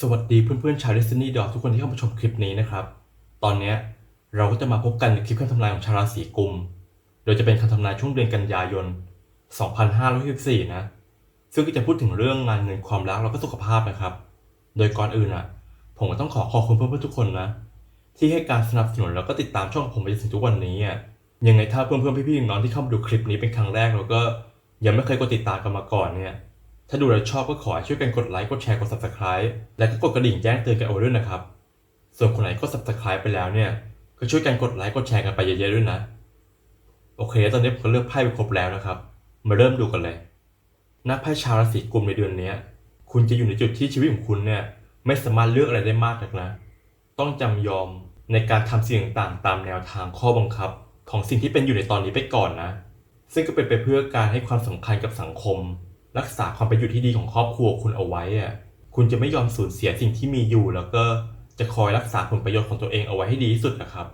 สวัสดีเพื่อนๆชาว Destiny Dog ทุกคนที่เข้ามาชมคลิปนี้นะครับ ตอนนี้เราก็จะมาพบกันในคลิปคำทำนายของชาวราศีกุม โดยจะเป็นคำทำนายช่วงเดือนกันยายน 2564 นะ ซึ่งก็จะพูดถึงเรื่องงานเงินความรักแล้วก็สุขภาพนะครับ โดยก่อนอื่นอะ ผมก็ต้องขอขอบคุณเพื่อนๆทุกคนนะ ที่ให้การสนับสนุนแล้วก็ติดตามช่องผมไปจนถึงทุกวันนี้อะ ยังไงถ้าเพื่อนๆพี่ๆน้องที่เข้ามาดูคลิปนี้เป็นครั้งแรกแล้วก็ยังไม่เคยกดติดตามกันมาก่อนเนี่ย ถ้าดูแล้วชอบก็ขอให้ช่วยกันกดไลค์ กดแชร์ กด subscribe และก็กดกระดิ่งแจ้งเตือนกันเอาไว้ด้วยนะครับ ส่วนคนไหนก็ subscribe ไปแล้วเนี่ย ก็ช่วยกันกดไลค์ กดแชร์กันไปเยอะๆด้วยนะ โอเค ตอนนี้ผมก็เลือกไพ่ไปครบแล้วนะครับ มาเริ่มดูกันเลยน้าไพ่ชาวราศีกุมในเดือนนี้ คุณจะอยู่ในจุดที่ชีวิตของคุณเนี่ยไม่สามารถเลือกอะไรได้มากนักนะ ต้องจำยอมในการทำสิ่งต่างๆ ตามแนวทางข้อบังคับ ของสิ่งที่เป็นอยู่ในตอนนี้ไปก่อนนะ ซึ่งก็เป็นไปเพื่อการให้ความสำคัญกับสังคม รักษาความเป็นอยู่ที่ดีของครอบครัวคุณเอาไว้อะคุณจะไม่ยอมสูญเสียสิ่งที่มีอยู่ แล้วก็จะคอยรักษาผลประโยชน์ของตัวเองเอาไว้ให้ดีที่สุดนะครับ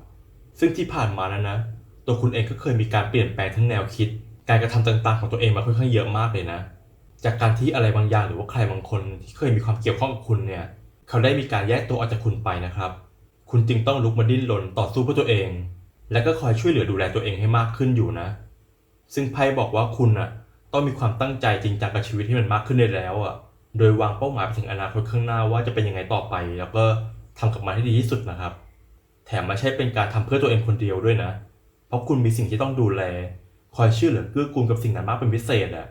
ซึ่งที่ผ่านมานั้นนะ ตัวคุณเองก็เคยมีการเปลี่ยนแปลงทั้งแนวคิด การกระทำต่างๆของตัวเองมาค่อนข้างเยอะมากเลยนะ จากการที่อะไรบางอย่างหรือว่าใครบางคนที่เคยมีความเกี่ยวข้องกับคุณเนี่ยเขาได้มีการแยกตัวออกจากคุณไปนะครับ คุณจึงต้องลุกมาดิ้นรนต่อสู้เพื่อตัวเอง และก็คอยช่วยเหลือดูแลตัวเองให้มากขึ้นอยู่นะ ซึ่งไพ่บอกว่าคุณน่ะ ต้องมีความตั้งใจจริงจังกับชีวิตที่มันมากขึ้นได้แล้วอะ โดยวางเป้าหมายไปถึงอนาคตข้างหน้าว่าจะเป็นยังไงต่อไป แล้วก็ทำกับมันให้ดีที่สุดนะครับ แถมไม่ใช่เป็นการทำเพื่อตัวเองคนเดียวด้วยนะ เพราะคุณมีสิ่งที่ต้องดูแล คอยช่วยเหลือเกื้อกูลกับสิ่งนั้นมากเป็นพิเศษอะ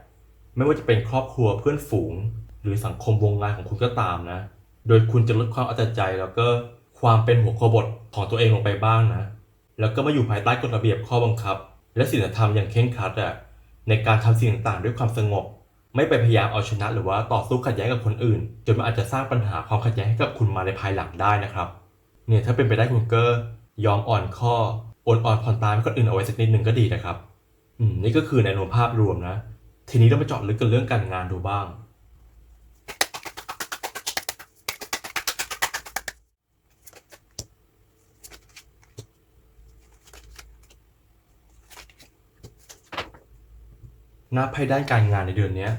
ไม่ว่าจะเป็นครอบครัวเพื่อนฝูง หรือสังคมวงงานของคุณก็ตามนะ โดยคุณจะลดความเอาแต่ใจแล้วก็ความเป็นหัวขบถของตัวเองลงไปบ้างนะ แล้วก็มาอยู่ภายใต้กฎระเบียบข้อบังคับ และศีลธรรมอย่างเคร่งครัดอะ ในการทำสิ่งต่างๆ ด้วยความสงบ ไม่ไปพยายามเอาชนะ หรือว่าต่อสู้ขัดแย้งกับคนอื่น จนมันอาจจะสร้างปัญหาความขัดแย้งให้กับคุณมาในภายหลังได้นะครับ เนี่ยถ้าเป็นไปได้คุณก็ยอมอ่อนข้ออ่อ่อนผ่อนตามให้คนอื่นเอาไว้สักนิดหนึ่งก็ดีนะครับ อืมนี่ก็คือในรวมภาพรวมนะ ทีนี้เรามาเจาะลึกกันเรื่องการงานดูบ้าง หน้าไพ่ด้านการงานในเดือนนี้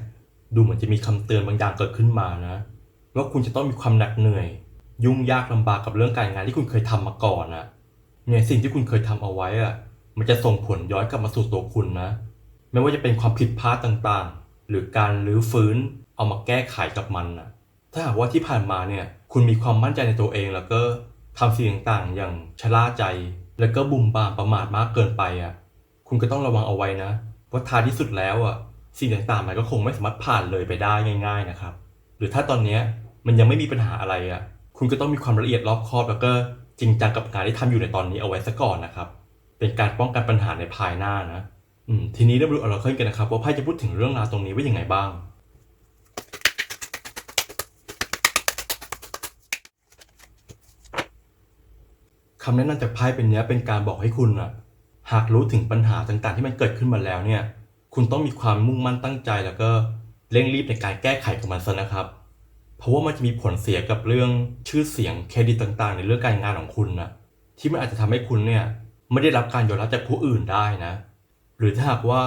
ดูเหมือนจะมีคำเตือนบางอย่างเกิดขึ้นมานะ ว่าคุณจะต้องมีความหนักเหนื่อย ยุ่งยากลำบากกับเรื่องการงานที่คุณเคยทำมาก่อนนะเนี่ยสิ่งที่คุณเคยทำเอาไว้อะมันจะส่งผลย้อนกลับมาสู่ตัวคุณนะ ไม่ว่าจะเป็นความผิดพลาดต่างๆ หรือการรื้อฟื้นเอามาแก้ไขกับมันนะถ้าหากว่าที่ผ่านมาเนี่ยคุณมีความมั่นใจในตัวเองแล้วก็ทำสิ่งต่างๆ อย่างชะล่าใจ แล้วก็บุ่มบามประมาทมากเกินไปอะคุณก็ต้องระวังเอาไว้นะ ว่าท้ายที่สุดแล้วอะสิ่งต่างๆมันก็คงไม่สามารถผ่านเลยไปได้ง่าย ๆนะครับ หรือถ้าตอนเนี้ยมันยังไม่มีปัญหาอะไรอะคุณก็ต้องมีความละเอียดรอบคอบแล้วก็จริงจังกับงานที่ทำอยู่ในตอนนี้เอาไว้ซะก่อนนะครับ เป็นการป้องกันปัญหาในภายหน้านะอืมทีนี้เรามาดูออราเคิลกันนะครับว่าไพ่จะพูดถึงเรื่องราวตรงนี้ว่ายังไงบ้างคำแนะนำจากไพ่เป็นเนี้ยเป็นการบอกให้คุณอะ หากรู้ถึงปัญหาต่างๆ ที่มันเกิดขึ้นมาแล้วเนี่ย คุณต้องมีความมุ่งมั่นตั้งใจแล้วก็เร่งรีบในการแก้ไขกับมันซะนะครับ เพราะว่ามันจะมีผลเสียกับเรื่องชื่อเสียงเครดิตต่างๆ ในเรื่องการงานของคุณนะที่มันอาจจะทำให้คุณเนี่ยไม่ได้รับการยอมรับจากผู้อื่นได้นะ หรือถ้าหากว่า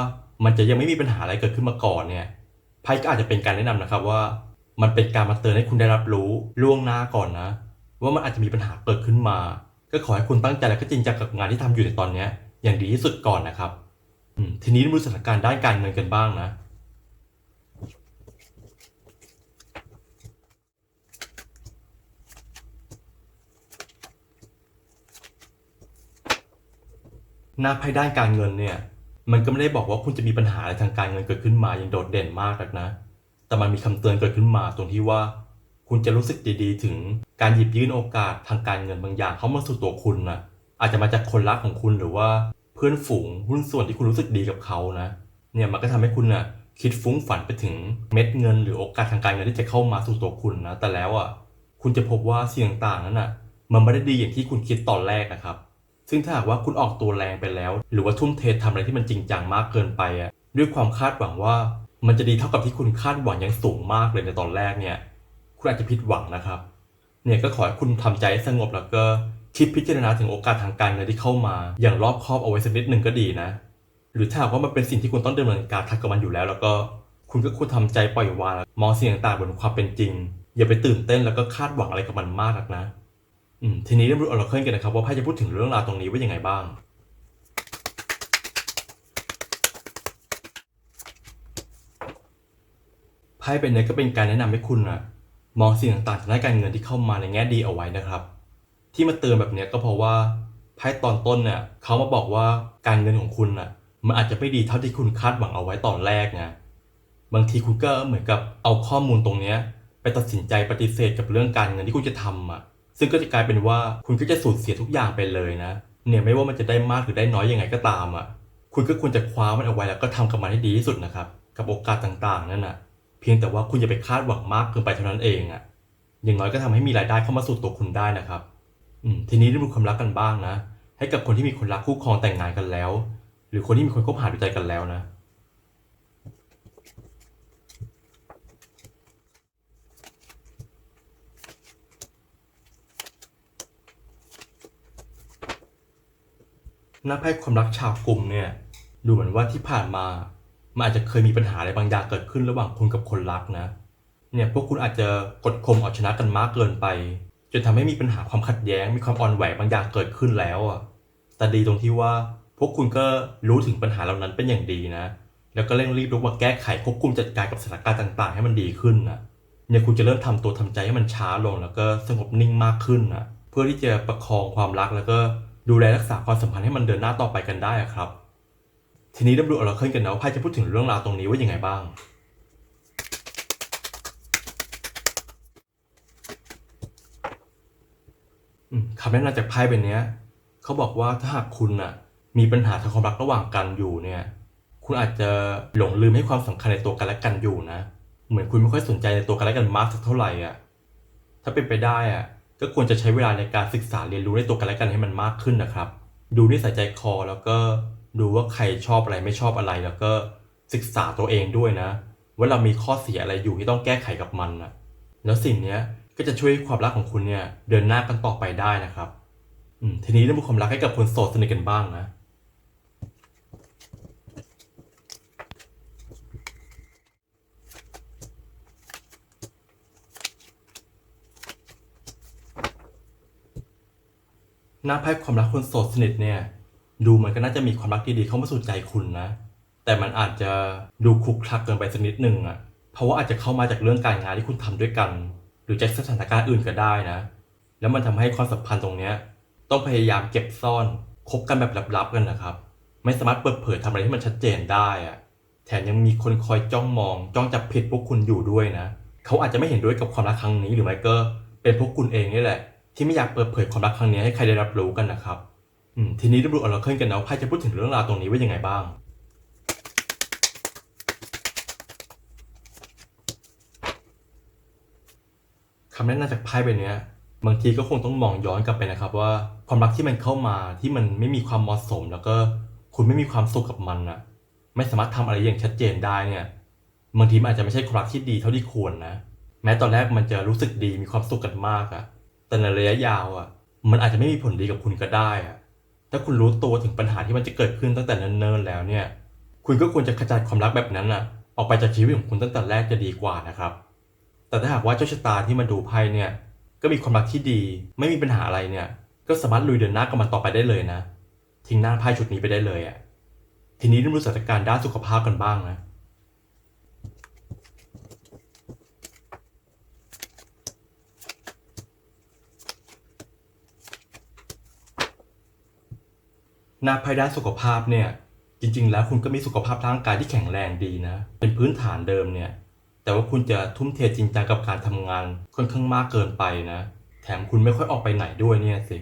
มันจะยังไม่มีปัญหาอะไรเกิดขึ้นมาก่อนเนี่ยไพ่ก็อาจจะเป็นการแนะนำนะครับว่า มันเป็นการมาเตือนให้คุณได้รับรู้ล่วงหน้าก่อนนะ ว่ามันอาจจะมีปัญหาเกิดขึ้นมา ก็ขอให้คุณตั้งใจและก็จริงจังกับงานที่ทำอยู่ในตอนเนี้ย อย่างดีที่สุดก่อนนะครับทีนี้มาดูสถานการณ์ด้านการเงินกันบ้างนะ หน้าไพ่ด้านการเงินเนี่ย มันก็ไม่ได้บอกว่าคุณจะมีปัญหาอะไรทางการเงินเกิดขึ้นมาอย่างโดดเด่นมากหรอกนะ แต่มันมีคำเตือนเกิดขึ้นมาตรงที่ว่า คุณจะรู้สึกดีๆ ถึงการหยิบยื่นโอกาสทางการเงินบางอย่างเข้ามาสู่ตัวคุณนะอาจจะมาจากคนรักของคุณหรือว่า เพื่อนฝูงหุ้นส่วนที่คุณรู้สึกดีกับเขานะเนี่ยมันก็ทำให้คุณนะ่ะคิดฟุ้งฝันไปถึงเม็ดเงินหรือโอกาสทางการเงินที่จะเข้ามาสู่ตัวคุณนะแต่แล้วอะคุณจะพบว่าสิ่งต่างๆนั้นอะมันไม่ได้ดีอย่างที่คุณคิดตอนแรกนะครับ ซึ่งถ้าหากว่าคุณออกตัวแรงไปแล้ว หรือว่าทุ่มเททำอะไรที่มันจริงจังมากเกินไปอะด้วยความคาดหวังว่ามันจะดีเท่ากับที่คุณคาดหวังอย่างสูงมากเลยในตอนแรกเนี่ย คุณอาจจะผิดหวังนะครับ เนี่ยก็ขอให้คุณทำใจสงบแล้วก็ คิดพิจารณาถึงโอกาสทางการเงินที่เข้ามา อย่างรอบคอบเอาไว้สักนิดหนึ่งก็ดีนะ หรือถ้าหากว่ามันเป็นสิ่งที่คุณต้องดำเนินการทักกับมันอยู่แล้ว แล้วก็คุณก็ควรทำใจปล่อยวางมองสิ่งต่างๆบนความเป็นจริง อย่าไปตื่นเต้นแล้วก็คาดหวังอะไรกับมันมากนักนะอืมทีนี้เริ่มรู้ออราเคิลกันนะครับว่าไพ่จะพูดถึงเรื่องราวตรงนี้ว่ายังไงบ้างไพ่เป็นเนี้ก็เป็นการแนะนำให้คุณนะมองสิ่งต่างๆทางด้านการเงินที่เข้ามาในแง่ดีเอาไว้นะครับ ที่มาเตือนแบบนี้ก็เพราะว่าไพ่ตอนต้นเนี่ยเขามาบอกว่าการเงินของคุณน่ะ มันอาจจะไม่ดีเท่าที่คุณคาดหวังเอาไว้ตอนแรกไงบางทีคุณก็เหมือนกับเอาข้อมูลตรงเนี้ยไปตัดสินใจปฏิเสธกับเรื่องการเงินที่คุณจะทำอะ ซึ่งก็จะกลายเป็นว่าคุณก็จะสูญเสียทุกอย่างไปเลยนะ เนี่ยไม่ว่ามันจะได้มากหรือได้น้อยยังไงก็ตามอะ คุณก็ควรจะคว้ามันเอาไว้แล้วก็ทำกับมันให้ดีที่สุดนะครับ กับโอกาสต่างๆนั่นน่ะ เพียงแต่ว่าคุณอย่าไปคาดหวังมากเกินไปเท่านั้นเองอะ อย่างน้อยก็ทำให้มีรายได้เข้ามาสู่ตัวคุณได้นะครับ อืมทีนี้เรื่องความรักกันบ้างนะ ให้กับคนที่มีคนรักคู่ครองแต่งงานกันแล้ว หรือคนที่มีคนคบหาดูใจกันแล้วนะ หน้าไพ่ความรักชาวกลุ่มเนี่ย ดูเหมือนว่าที่ผ่านมา มันอาจจะเคยมีปัญหาอะไรบางอย่างเกิดขึ้นระหว่างคุณกับคนรักนะ เนี่ยพวกคุณอาจจะกดข่มเอาชนะกันมากเกินไป จนทำให้มีปัญหาความขัดแย้ง มีความอ่อนไหวบางอย่างเกิดขึ้นแล้วอะแต่ดีตรงที่ว่าพวกคุณก็รู้ถึงปัญหาเหล่านั้นเป็นอย่างดีนะ แล้วก็เร่งรีบลุกมาแก้ไขควบคุมจัดการกับสถานการณ์ต่าง ๆ ให้มันดีขึ้นนะเนี่ยคุณจะเริ่มทำตัวทำใจให้มันช้าลง แล้วก็สงบนิ่งมากขึ้นนะเพื่อที่จะประคองความรักแล้วก็ดูแลรักษาความสัมพันธ์ให้มันเดินหน้าต่อไปกันได้อะครับ ทีนี้เริ่มดูออราเคิลกันนะว่าไพ่จะพูดถึงเรื่องราวตรงนี้ว่ายังไงบ้าง อืม คำแนะนำจากไพ่เป็นนี้เขาบอกว่าถ้าหากคุณน่ะมีปัญหาทางความรักระหว่างกันอยู่เนี่ย คุณอาจจะหลงลืมให้ความสำคัญในตัวกันและกันอยู่นะ เหมือนคุณไม่ค่อยสนใจในตัวกันและกันมากสักเท่าไหร่อะ ถ้าเป็นไปได้อะ ก็ควรจะใช้เวลาในการศึกษาเรียนรู้ในตัวกันและกันให้มันมากขึ้นนะครับ ดูนิสัยใจคอแล้วก็ดูว่าใครชอบอะไรไม่ชอบอะไร แล้วก็ศึกษาตัวเองด้วยนะ ว่าเรามีข้อเสียอะไรอยู่ที่ต้องแก้ไขกับมันนะแล้วสิ่งเนี้ย ก็จะช่วยให้ความรักของคุณเนี่ยเดินหน้ากันต่อไปได้นะครับอืมทีนี้เรื่องความรักให้กับคนโสดสนิทกันบ้างนะหน้าไพ่ความรักคนโสดสนิทเนี่ย ดูมือนก็น่าจะมีความรักดีๆเข้ามาสู่ใจคุณนะ แต่มันอาจจะดูคลุกคลักเกินไปสักนิดหนึ่งอะเพราะว่าอาจจะเข้ามาจากเรื่องการงานที่คุณทำด้วยกัน หรือจากสถานการณ์อื่นก็ได้นะ แล้วมันทำให้ความสัมพันธ์ตรงเนี้ยต้องพยายามเก็บซ่อนคบกันแบบลับๆกันนะครับ ไม่สามารถเปิดเผยทำอะไรที่มันชัดเจนได้อะแถมยังมีคนคอยจ้องมอง จ้องจับผิดพวกคุณอยู่ด้วยนะ เขาอาจจะไม่เห็นด้วยกับความรักครั้งนี้หรือไม่ก็เป็นพวกคุณเองนี่แหละ ที่ไม่อยากเปิดเผยความรักครั้งนี้ให้ใครได้รับรู้กันนะครับ อืมทีนี้ดูออราเคิลกันนะว่าไพ่จะพูดถึงเรื่องราวตรงนี้ว่ายังไงบ้างำแนะนำจากไพ่ใบเนี้ยบางทีก็คงต้องมองย้อนกลับไปนะครับ ว่าความรักที่มันเข้ามาที่มันไม่มีความเหมาะสม แล้วก็คุณไม่มีความสุขกับมันอะไม่สามารถทำอะไรอย่างชัดเจนได้เนี่ยบางทีมันอาจจะไม่ใช่ความรักที่ดีเท่าที่ควรนะ แม้ตอนแรกมันจะรู้สึกดีมีความสุขกันมากอะแต่ในระยะยาวอะมันอาจจะไม่มีผลดีกับคุณก็ได้อะถ้าคุณรู้ตัวถึงปัญหาที่มันจะเกิดขึ้นตั้งแต่เนิ่นๆแล้วเนี่ย คุณก็ควรจะขจัดความรักแบบนั้นอะออกไปจากชีวิตของคุณตั้งแต่แรกจะดีกว่านะครับ แต่ถ้าหากว่าเจ้าชะตาที่มาดูไพ่เนี่ย ก็มีความรักที่ดี ไม่มีปัญหาอะไรเนี่ย ก็สามารถลุยเดินหน้ากับมันต่อไปได้เลยนะ ทิ้งหน้าไพ่ชุดนี้ไปได้เลยอะ่ะ ทีนี้เรื่องสถานการณ์ด้านสุขภาพกันบ้างนะหน้าไพ่ด้านสุขภาพเนี่ยจริง ๆ แล้วคุณก็มีสุขภาพร่างกายที่แข็งแรงดีนะ เป็นพื้นฐานเดิมเนี่ย แต่ว่าคุณจะทุ่มเทจริงจังกับการทำงานค่อนข้างมากเกินไปนะ แถมคุณไม่ค่อยออกไปไหนด้วยเนี่ยสิ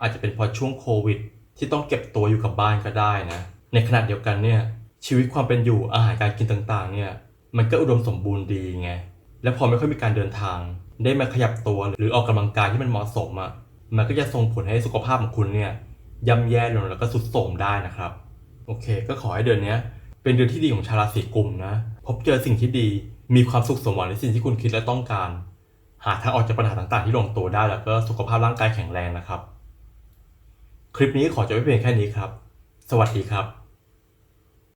อาจจะเป็นเพราะช่วงโควิด ที่ต้องเก็บตัวอยู่กับบ้านก็ได้นะ ในขณะเดียวกันเนี่ยชีวิตความเป็นอยู่อาหารการกินต่างๆ เนี่ยมันก็อุดมสมบูรณ์ดีไง และพอไม่ค่อยมีการเดินทาง ได้มาขยับตัวหรือออกกำลังกายที่มันเหมาะสมอะ่ะ มันก็จะส่งผลให้สุขภาพของคุณเนี่ยย่ำแย่ลงแล้วก็สุดโทรมได้นะครับ โอเค ก็ขอให้เดือนนี้เป็นเดือนที่ดีของชาวราศีกุมนะ พบเจอสิ่งที่ดี มีความสุขสมหวังในสิ่งที่คุณคิดและต้องการ หาทางออกจากปัญหาต่างๆ ที่ลงตัวได้แล้วก็สุขภาพร่างกายแข็งแรงนะครับ คลิปนี้ขอจบไว้เพียงแค่นี้ครับ สวัสดีครับ